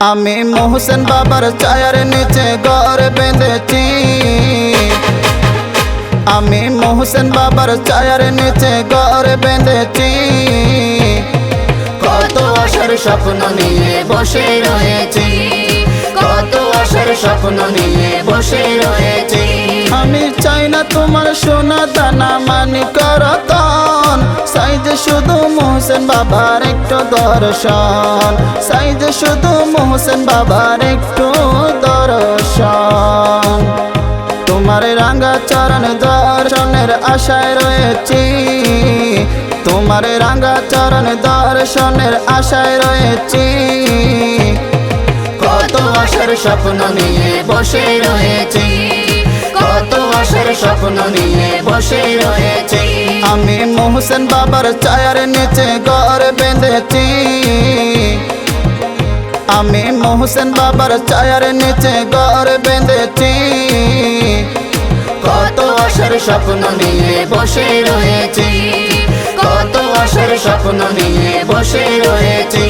আমি মোহসেন বাবার চায়ের নিচে ঘর বেঁধেছি। আমি মোহসেন বাবার চায়ের নিচে ঘর বেঁধেছি। কত আশার স্বপ্ন নিয়ে বসে রয়েছি। কত আশার স্বপ্ন নিয়ে বসে রয়েছি। আমি চাই না তোমার সোনা দানা মানি সাইজে শুধু মোহসেন বাবার একটু দর্শন সাইজে শুধু মোহসেন বাবার একটু দর্শন। তোমার রাঙ্গা চরণ দর্শনের আশায় রয়েছি, তোমার রাঙ্গা চরণ দর্শনের আশায় রয়েছি। কত আশার স্বপ্ন নিয়ে বসে রয়েছি, কত আশার স্বপ্ন নিয়ে বসে রয়েছি। আমি মোহসেন বাবার চায়ের নিচে ঘর বেঁধেছি। আমি মোহসেন বাবার চায়ের নিচে ঘর বেঁধেছি। কত আশার স্বপ্ন নিয়ে বসে রয়েছি। কত আশার স্বপ্ন নিয়ে বসে রয়েছি।